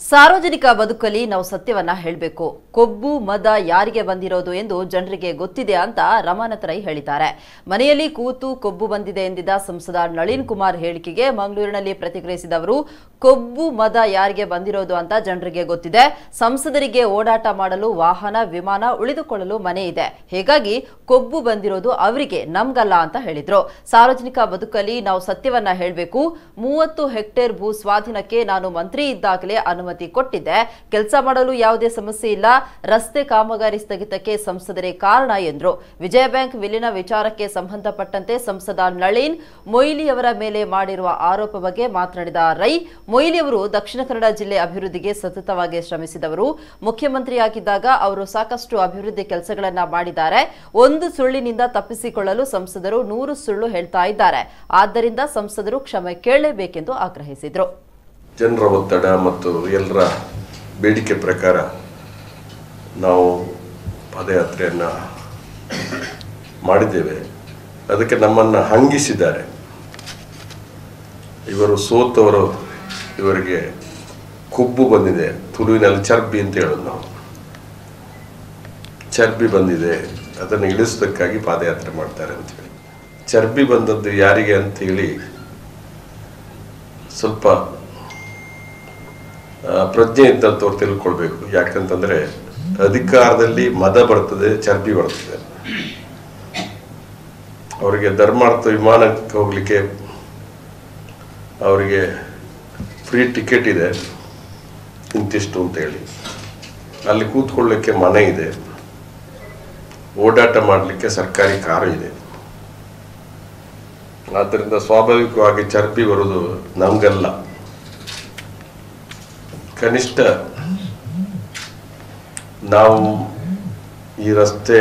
ಸಾರ್ವಜನಿಕ ಬದುಕಲ್ಲಿ ನಾವು ಸತ್ಯವನ್ನ ಹೇಳಬೇಕು. ಕೊಬ್ಬು, ಮದ ಯಾರಿಗೆ ಬಂದಿರೋದು ಎಂದು ಜನರಿಗೆ ಗೊತ್ತಿದೆ ಅಂತ ರಮಾನಾಥ ರೈ ಹೇಳಿದ್ದಾರೆ. ಮನೆಯಲ್ಲಿ ಕೂತು ಕೊಬ್ಬು ಬಂದಿದೆ ಎಂದಿದ್ದ ಸಂಸದ ನಳಿನ್ ಕುಮಾರ್ ಹೇಳಿಕೆಗೆ ಮಂಗಳೂರಿನಲ್ಲಿ ಪ್ರತಿಕ್ರಿಯಿಸಿದ ಅವರು ಕೊಬ್ಬು ಮದ ಯಾರಿಗೆ ಬಂದಿರೋದು ಅಂತ ಜನರಿಗೆ ಗೊತ್ತಿದೆ. ಸಂಸದರಿಗೆ ಓಡಾಟ ಮಾಡಲು ವಾಹನ, ವಿಮಾನ ಉಳಿದುಕೊಳ್ಳಲು ಮನೆ ಇದೆ. ಹೀಗಾಗಿ ಕೊಬ್ಬು ಬಂದಿರೋದು ಅವರಿಗೆ, ನಮ್ಗಲ್ಲ ಅಂತ ಹೇಳಿದ್ರು. ಸಾರ್ವಜನಿಕ ಬದುಕಲ್ಲಿ ನಾವು ಸತ್ಯವನ್ನ ಹೇಳಬೇಕು. ಮೂವತ್ತು ಹೆಕ್ಟೇರ್ ಭೂ ಸ್ವಾಧೀನಕ್ಕೆ ನಾನು ಮಂತ್ರಿ ಇದ್ದಾಗಲೇ ಅನುಮತಿ ಕೊಟ್ಟಿದ್ದೆ. ಕೆಲಸ ಮಾಡಲು ಯಾವುದೇ ಸಮಸ್ಯೆ ಇಲ್ಲ. ರಸ್ತೆ ಕಾಮಗಾರಿ ಸ್ಥಗಿತಕ್ಕೆ ಸಂಸದರೇ ಕಾರಣ ಎಂದ್ರು. ವಿಜಯ ಬ್ಯಾಂಕ್ ವಿಲೀನ ವಿಚಾರಕ್ಕೆ ಸಂಬಂಧಪಟ್ಟಂತೆ ಸಂಸದ ನಳಿನ್ ಮೊಯ್ಲಿ ಅವರ ಮೇಲೆ ಮಾಡಿರುವ ಆರೋಪ ಬಗ್ಗೆ ಮಾತನಾಡಿದ ರೈ ಮೊಯ್ಲಿ ಅವರು ದಕ್ಷಿಣ ಕನ್ನಡ ಜಿಲ್ಲೆ ಅಭಿವೃದ್ಧಿಗೆ ಸತತವಾಗಿ ಶ್ರಮಿಸಿದವರು. ಮುಖ್ಯಮಂತ್ರಿಯಾಗಿದ್ದಾಗ ಅವರು ಸಾಕಷ್ಟು ಅಭಿವೃದ್ಧಿ ಕೆಲಸಗಳನ್ನ ಮಾಡಿದ್ದಾರೆ. ಒಂದು ಸುಳ್ಳಿನಿಂದ ತಪ್ಪಿಸಿಕೊಳ್ಳಲು ಸಂಸದರು ನೂರು ಸುಳ್ಳು ಹೇಳ್ತಾ ಇದ್ದಾರೆ. ಆದ್ದರಿಂದ ಸಂಸದರು ಕ್ಷಮೆ ಕೇಳಲೇಬೇಕೆಂದು ಆಗ್ರಹಿಸಿದರು. ಜನರ ಒತ್ತಡ ಮತ್ತು ಎಲ್ಲರ ಬೇಡಿಕೆ ಪ್ರಕಾರ ನಾವು ಪಾದಯಾತ್ರೆಯನ್ನು ಮಾಡಿದ್ದೇವೆ. ಅದಕ್ಕೆ ನಮ್ಮನ್ನು ಹಂಗಿಸಿದ್ದಾರೆ. ಇವರು ಸೋತವರು ಇವರಿಗೆ ಕೊಬ್ಬು ಬಂದಿದೆ. ತುಳುವಿನಲ್ಲಿ ಚರ್ಬಿ ಅಂತ ಹೇಳೋದು ನಾವು. ಚರ್ಬಿ ಬಂದಿದೆ. ಅದನ್ನು ಇಳಿಸೋದಕ್ಕಾಗಿ ಪಾದಯಾತ್ರೆ ಮಾಡ್ತಾರೆ ಅಂತೇಳಿ ಚರ್ಬಿ ಬಂದದ್ದು ಯಾರಿಗೆ ಅಂತೇಳಿ ಸ್ವಲ್ಪ ಆ, ಪ್ರಜ್ಞೆ ಇದ್ದಂಥವ್ರು ತಿಳ್ಕೊಳ್ಬೇಕು. ಯಾಕಂತಂದ್ರೆ ಅಧಿಕಾರದಲ್ಲಿ ಮದ ಬರ್ತದೆ ಚರ್ಬಿ ಬರ್ತದೆ. ಅವರಿಗೆ ಧರ್ಮಾರ್ಥ ವಿಮಾನಕ್ಕೆ ಹೋಗ್ಲಿಕ್ಕೆ ಅವರಿಗೆ ಫ್ರೀ ಟಿಕೆಟ್ ಇದೆ, ಇಂತಿಷ್ಟು ಅಂತೇಳಿ ಅಲ್ಲಿ ಕೂತ್ಕೊಳ್ಳಿಕ್ಕೆ ಮನೆ ಇದೆ. ಓಡಾಟ ಮಾಡಲಿಕ್ಕೆ ಸರ್ಕಾರಿ ಕಾರು ಇದೆ. ಆದ್ದರಿಂದ ಸ್ವಾಭಾವಿಕವಾಗಿ ಚರ್ಬಿ ಬರೋದು ನಮಗಲ್ಲ. ಕನಿಷ್ಠ ನಾವು ಈ ರಸ್ತೆ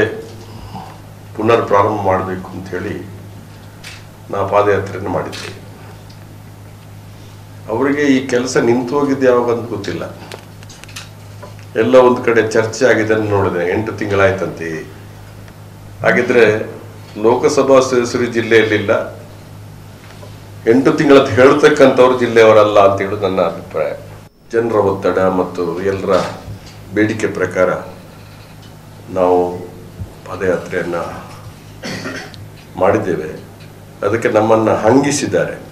ಪುನರ್ ಪ್ರಾರಂಭ ಮಾಡಬೇಕು ಹೇಳಿ ನಾವು ಪಾದಯಾತ್ರೆಯನ್ನು ಮಾಡಿದ್ದೇವೆ. ಅವರಿಗೆ ಈ ಕೆಲಸ ನಿಂತು ಹೋಗಿದ್ದು ಯಾವಾಗ ಅಂತ ಗೊತ್ತಿಲ್ಲ. ಎಲ್ಲ ಒಂದು ಕಡೆ ಚರ್ಚೆ ಆಗಿದೆ ನೋಡಿದೆ. ಎಂಟು ತಿಂಗಳಾಯ್ತಂತೆ. ಹಾಗಿದ್ರೆ ಲೋಕಸಭಾ ಸದಸ್ಯರು ಜಿಲ್ಲೆಯಲ್ಲಿಲ್ಲ. ಎಂಟು ತಿಂಗಳು ಹೇಳ್ತಕ್ಕಂಥವ್ರು ಜಿಲ್ಲೆಯವರಲ್ಲ ಅಂತ ಹೇಳೋದು ನನ್ನ ಅಭಿಪ್ರಾಯ. ಜನರ ಒತ್ತಡ ಮತ್ತು ಎಲ್ಲರ ಬೇಡಿಕೆ ಪ್ರಕಾರ ನಾವು ಪಾದಯಾತ್ರೆಯನ್ನು ಮಾಡಿದ್ದೇವೆ. ಅದಕ್ಕೆ ನಮ್ಮನ್ನು ಹಂಗಿಸಿದ್ದಾರೆ.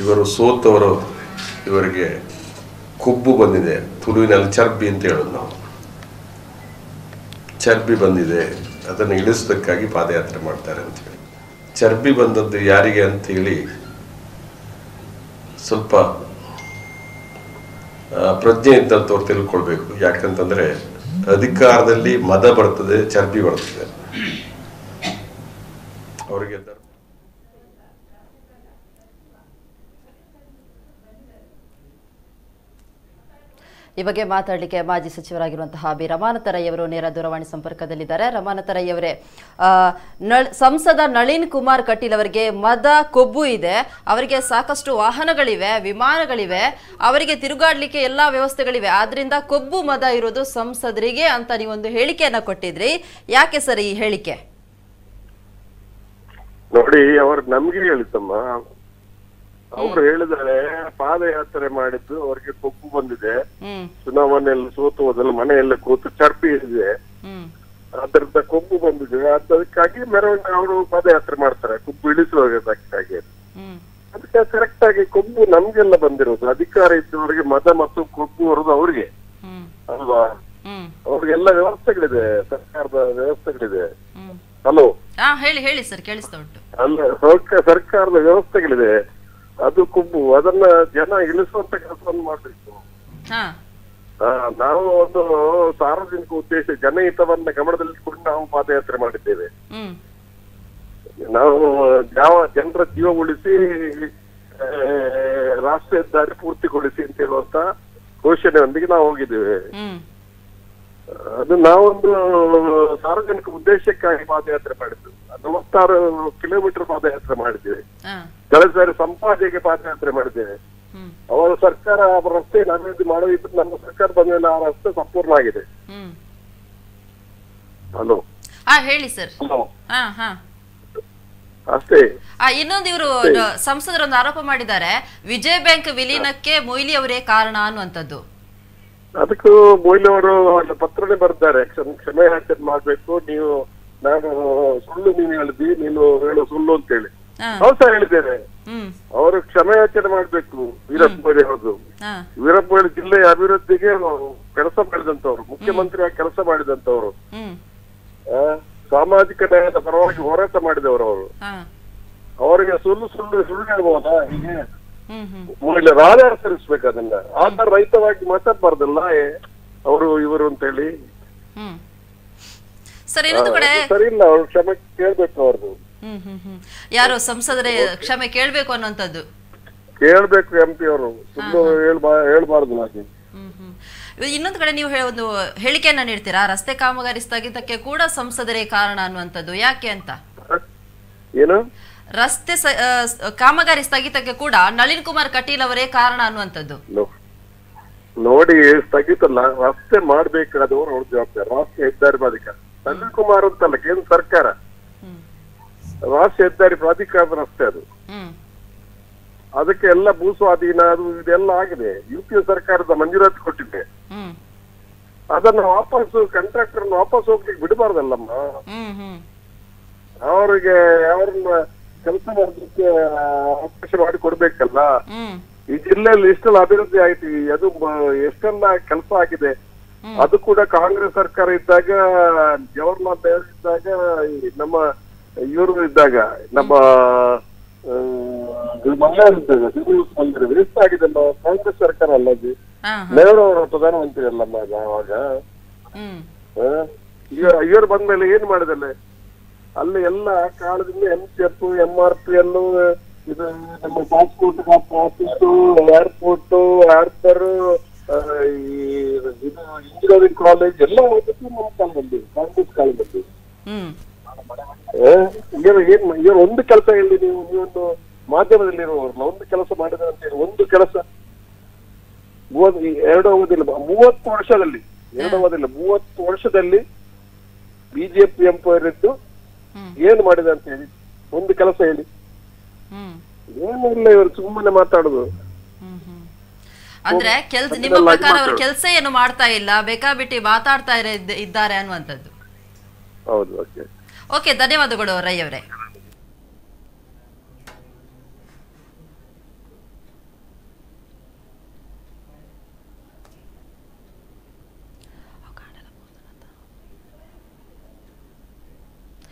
ಇವರು ಸೋತವರು, ಇವರಿಗೆ ಕೊಬ್ಬು ಬಂದಿದೆ. ತುಳುವಿನಲ್ಲಿ ಚರ್ಬಿ ಅಂತ ಹೇಳೋದು ನಾವು. ಚರ್ಬಿ ಬಂದಿದೆ. ಅದನ್ನು ಇಳಿಸೋದಕ್ಕಾಗಿ ಪಾದಯಾತ್ರೆ ಮಾಡ್ತಾರೆ ಅಂತ ಹೇಳಿ. ಚರ್ಬಿ ಬಂದದ್ದು ಯಾರಿಗೆ ಅಂತೇಳಿ ಸ್ವಲ್ಪ ಪ್ರಜ್ಞೆ ಇದ್ದಂಥವ್ರು ತಿಳ್ಕೊಳ್ಬೇಕು. ಯಾಕಂತಂದ್ರೆ ಅಧಿಕಾರದಲ್ಲಿ ಮದ ಬರ್ತದೆ, ಚರ್ಬಿ ಬರ್ತದೆ ಅವರಿಗೆ ಧರ್ಮ ಈ ಬಗ್ಗೆ ಮಾತಾಡಲಿಕ್ಕೆ ಮಾಜಿ ಸಚಿವರಾಗಿರುವಂತಹ ಬಿ. ರಮಾನಾಥ ರೈ ಅವರು ನೇರ ದೂರವಾಣಿ ಸಂಪರ್ಕದಲ್ಲಿದ್ದಾರೆ. ರಮಾನತ ಸಂಸದ ನಳಿನ್ ಕುಮಾರ್ ಕಟೀಲ್ ಅವರಿಗೆ ಮದ ಕೊಬ್ಬು ಇದೆ. ಅವರಿಗೆ ಸಾಕಷ್ಟು ವಾಹನಗಳಿವೆ, ವಿಮಾನಗಳಿವೆ. ಅವರಿಗೆ ತಿರುಗಾಡ್ಲಿಕ್ಕೆ ಎಲ್ಲಾ ವ್ಯವಸ್ಥೆಗಳಿವೆ. ಆದ್ರಿಂದ ಕೊಬ್ಬು ಮದ ಇರೋದು ಸಂಸದರಿಗೆ ಅಂತ ನೀವೊಂದು ಹೇಳಿಕೆಯನ್ನ ಕೊಟ್ಟಿದ್ರಿ. ಯಾಕೆ ಸರ್ ಈ ಹೇಳಿಕೆ? ನೋಡಿ, ಅವರು ನಮ್ಗೆ ಹೇಳಿದ್ದಮ್ಮ ಅವ್ರು ಹೇಳಿದರೆ ಪಾದಯಾತ್ರೆ ಮಾಡಿದ್ದು ಅವರಿಗೆ ಕೊಬ್ಬು ಬಂದಿದೆ. ಚುನಾವಣೆಯಲ್ಲಿ ಸೋತು ಹೋದಲ್ಲ ಮನೆಯಲ್ಲೇ ಕೂತು ಚರ್ಪಿ ಇದೆ ಅದರಿಂದ ಕೊಬ್ಬು ಬಂದಿದೆ. ಅದಕ್ಕಾಗಿ ಮೆರವಣಿಗೆ ಅವರು ಪಾದಯಾತ್ರೆ ಮಾಡ್ತಾರೆ. ಕೊಬ್ಬು ಇಳಿಸುವುದಕ್ಕಾಗಿ ಹ್ಮ್. ಅದಕ್ಕೆ ಕರೆಕ್ಟ್ ಆಗಿ ಕೊಬ್ಬು ನಮ್ಗೆಲ್ಲ ಬಂದಿರೋದು. ಅಧಿಕಾರ ಇದ್ದವರಿಗೆ ಮದ ಮತ್ತು ಕೊಬ್ಬು ಬರೋದು ಅವ್ರಿಗೆ. ಅಲ್ವಾ? ಅವ್ರಿಗೆಲ್ಲ ವ್ಯವಸ್ಥೆಗಳಿದೆ. ಸರ್ಕಾರದ ವ್ಯವಸ್ಥೆಗಳಿದೆ. ಹಲೋ ಹೇಳಿ ಹೇಳಿ ಸರ್ ಕೇಳಿಸ್ತಾ ಉಂಟು. ಅಲ್ಲ ಸರ್ಕ- ಸರ್ಕಾರದ ವ್ಯವಸ್ಥೆಗಳಿದೆ. ಅದು ಕೊಬ್ಬು. ಅದನ್ನ ಜನ ಇಳಿಸುವಂತ ಕೆಲಸವನ್ನು ಮಾಡಬೇಕು. ನಾವು ಒಂದು ಸಾರ್ವಜನಿಕ ಉದ್ದೇಶ ಜನಹಿತವನ್ನ ಗಮನದಲ್ಲಿಟ್ಟುಕೊಂಡು ನಾವು ಪಾದಯಾತ್ರೆ ಮಾಡಿದ್ದೇವೆ. ನಾವು ಯಾವ ಜನರ ಜೀವ ಉಳಿಸಿ ರಾಷ್ಟ್ರೀಯ ರಾಷ್ಟ್ರ ಹೆದ್ದಾರಿ ಪೂರ್ತಿಗೊಳಿಸಿ ಅಂತ ಹೇಳುವಂತ ಘೋಷಣೆಯೊಂದಿಗೆ ನಾವು ಹೋಗಿದ್ದೇವೆ. ಅದು ನಾವೊಂದು ಸಾರ್ವಜನಿಕ ಉದ್ದೇಶಕ್ಕಾಗಿ ಪಾದಯಾತ್ರೆ ಮಾಡಿದ್ದು. ನಲವತ್ತಾರು ಕಿಲೋಮೀಟರ್ ಪಾದಯಾತ್ರೆ ಮಾಡಿದ್ದೇವೆ. ಕಳೆದ ಸಾರಿ ಸಂಪಾದನೆಗೆ ಪಾದಯಾತ್ರೆ ಮಾಡಿದ್ದೇವೆ. ಅವರ ಸರ್ಕಾರ ರಸ್ತೆ ಅಭಿವೃದ್ಧಿ ಮಾಡೋದಿದ್ದು ನಮ್ಮ ಸರ್ಕಾರ ಬಂದ ಮೇಲೆ ಆ ರಸ್ತೆ ಸಂಪೂರ್ಣ ಆಗಿದೆ. ಹಲೋ. ಹೇಳಿ ಸರ್. ಅಷ್ಟೇ. ಇನ್ನೊಂದು ಇವರು ಸಂಸದರು ಒಂದು ಆರೋಪ ಮಾಡಿದ್ದಾರೆ. ವಿಜಯ ಬ್ಯಾಂಕ್ ವಿಲೀನಕ್ಕೆ ಮೊಯ್ಲಿ ಅವರೇ ಕಾರಣ ಅನ್ನುವಂಥದ್ದು. ಅದಕ್ಕೂ ಮೊಯ್ಲವರು ಒಂದು ಪತ್ರನೇ ಬರ್ತಾರೆ. ಕ್ಷಮೆ ಯಾಚನೆ ಮಾಡ್ಬೇಕು? ನೀವು ನಾನು ಸುಳ್ಳು ನೀನು ಹೇಳಿದ್ವಿ ನೀನು ಹೇಳೋ ಸುಳ್ಳು ಅಂತ ಹೇಳಿ ಹಾ ಹೌದು ಸರ್ ಹೇಳಿದ್ದೇನೆ ಅವರು ಕ್ಷಮೆ ಯಾಚನೆ ಮಾಡ್ಬೇಕು ವೀರಪ್ಪ ಅವರು ಅವ್ರದ್ದು. ವೀರಪ್ಪ ಮೊಯ್ಲಿ ಜಿಲ್ಲೆಯ ಅಭಿವೃದ್ಧಿಗೆ ಕೆಲಸ ಮಾಡಿದಂತವ್ರು ಮುಖ್ಯಮಂತ್ರಿಯಾಗಿ ಕೆಲಸ ಮಾಡಿದಂತವ್ರು ಸಾಮಾಜಿಕ ನ್ಯಾಯದ ಪರವಾಗಿ ಹೋರಾಟ ಮಾಡಿದವರು ಅವರು. ಅವರಿಗೆ ಸುಳ್ಳು ಸುಳ್ಳು ಸುಳ್ಳು ಹೇಳ್ಬೋದಾ? ಹೀಗೆ. ಹ್ಮ್ ಆಚರಿಸ್ಬೇಕು ಅದನ್ನ. ಆಧಾರ ರೈತವಾಗಿ ಮಾತಾಡ್ಬಾರ್ದಲ್ಲ ಅವರು ಇವರು ಅಂತ ಹೇಳಿ ಹ್ಮ್. ಸರ್ ಇಲ್ಲ ಅವ್ರು ಕ್ಷಮೆ ಕೇಳ್ಬೇಕು ಅವ್ರದ್ದು ಹ್ಮ್ ಹ್ಮ್ ಹ್ಮ್. ಯಾರು ಸಂಸದರೇ ಕ್ಷಮೆ ಕೇಳ್ಬೇಕು ಅನ್ನುವಂಥದ್ದು? ಕೇಳ್ಬೇಕು ಎಂ ಪಿ ಅವರು. ಹೇಳ್ಬಾರ್ದು ಹಾಗೆ ಇನ್ನೊಂದು ಕಡೆ ನೀವು ಒಂದು ಹೇಳಿಕೆಯನ್ನ ನೀಡ್ತೀರಾ? ರಸ್ತೆ ಕಾಮಗಾರಿ ಸ್ಥಗಿತಕ್ಕೆ ಕೂಡ ಸಂಸದರೇ ಕಾರಣ ಅನ್ನುವಂಥದ್ದು. ಯಾಕೆ ಅಂತ? ಏನು? ರಸ್ತೆ ಕಾಮಗಾರಿ ಸ್ಥಗಿತಕ್ಕೆ ಕೂಡ ನಳಿನ್ ಕುಮಾರ್ ಕಟೀಲ್ ಅವರೇ ಕಾರಣ ಅನ್ನುವಂಥದ್ದು. ನೋಡಿ ಸ್ಥಗಿತಲ್ಲ ರಸ್ತೆ ಮಾಡ್ಬೇಕಾದವರು ಅವ್ರ ಜವಾಬ್ದಾರಿ. ರಾಷ್ಟ್ರೀಯ ಹೆದ್ದಾರಿ ಪ್ರಾಧಿಕಾರ. ನಳಿನ್ ಕುಮಾರ್ ಅಂತಲ್ಲ ಕೇಂದ್ರ ಸರ್ಕಾರ. ರಾಷ್ಟ್ರೀಯ ಹೆದ್ದಾರಿ ಪ್ರಾಧಿಕಾರದ ರಸ್ತೆ ಅದು. ಅದಕ್ಕೆ ಎಲ್ಲ ಭೂ ಸ್ವಾಧೀನ ಅದು ಇದೆಲ್ಲ ಆಗಿದೆ. ಯು ಪಿ ಸರ್ಕಾರದ ಮಂಜೂರಾತಿ ಕೊಟ್ಟಿದೆ. ಅದನ್ನ ವಾಪಸ್ ಕಾಂಟ್ರಾಕ್ಟರ್ ವಾಪಸ್ ಹೋಗ್ಲಿಕ್ಕೆ ಬಿಡಬಾರ್ದಲ್ಲಮ್ಮ. ಅವರಿಗೆ ಅವ್ರನ್ನ ಕೆಲಸ ಮಾಡೋದಕ್ಕೆ ಅವಕಾಶ ಮಾಡಿ ಕೊಡ್ಬೇಕಲ್ಲ. ಈ ಜಿಲ್ಲೆಯಲ್ಲಿ ಇಷ್ಟೆಲ್ಲ ಅಭಿವೃದ್ಧಿ ಆಯ್ತು ಅದು ಎಷ್ಟೆಲ್ಲ ಕೆಲಸ ಆಗಿದೆ. ಅದು ಕೂಡ ಕಾಂಗ್ರೆಸ್ ಸರ್ಕಾರ ಇದ್ದಾಗ ಜವಾಹರ್ಲಾಲ್ ನೆಹರು ಇದ್ದಾಗ ನಮ್ಮ ಇವರು ಇದ್ದಾಗ ನಮ್ಮ ಇದ್ದಾಗ ಆಗಿದೆ ನಮ್ಮ ಕಾಂಗ್ರೆಸ್ ಸರ್ಕಾರ ಅಲ್ಲ ಅದು. ನೆಹರು ಅವರ ಪ್ರಧಾನಮಂತ್ರಿ ಅಲ್ಲಮ್ಮ ಅವಾಗ ಇವರು ಬಂದ್ಮೇಲೆ ಏನ್ ಮಾಡಿದಲ್ಲ ಅಲ್ಲಿ ಎಲ್ಲ ಕಾಲದಿಂದ M C F M R P L ಇದು ನಮ್ಮ ಪಾಸ್ಪೋರ್ಟ್ ಆಫೀಸು ಏರ್ಪೋರ್ಟ್ ಆರ್ಥರ್ ಈ ಇದು ಇಂಜಿನಿಯರಿಂಗ್ ಕಾಲೇಜ್ ಎಲ್ಲ ಹೋಗಿದ್ದು ನಮ್ಮ ಕಾಲದಲ್ಲಿ ಕಾಂಗ್ರೆಸ್ ಕಾಲದಲ್ಲಿ ಏನ್ ಇವರು ಒಂದು ಕೆಲಸ ಹೇಳಿ ನೀವು ನೀವೊಂದು ಮಾಧ್ಯಮದಲ್ಲಿರುವವರು ಒಂದು ಕೆಲಸ ಮಾಡಿದ್ರೆ ಅಂತ ಹೇಳಿ ಒಂದು ಕೆಲಸ ಮೂವತ್ ಎರಡು ಅವಧಿಲ್ಲ ಮೂವತ್ತು ವರ್ಷದಲ್ಲಿ ಎರಡು ಅವಧಿಲ್ಲ ಮೂವತ್ತು ವರ್ಷದಲ್ಲಿ ಬಿಜೆಪಿ ಎಂಪೈರ್ ಇದ್ದು. ಏನ್ ಮಾಡಿದೆ ಅಂತ ಹೇಳಿ ಒಂದು ಕೆಲಸ ಹೇಳಿ. ಹ್ಮ್. ಏನೂ ಇಲ್ಲ ಇವರು ಸುಮ್ಮನೆ ಮಾತಾಡುದು. ಹ್ಮ್ ಹ್ಮ್. ಅಂದ್ರೆ ಕೆಲ್ಸ ನಿಮ್ಮ ಪ್ರಕಾರ ಅವರು. ಕೆಲಸ ಏನು ಮಾಡ್ತಾ ಇಲ್ಲ ಬೇಕಾಬಿಟ್ಟಿ ಮಾತಾಡ್ತಾ ಇದ್ದಾರೆ ಅನ್ನುವಂಥದ್ದು. ಹೌದು ಓಕೆ ಓಕೆ ಧನ್ಯವಾದಗಳು ರೈ ಅವರೇ.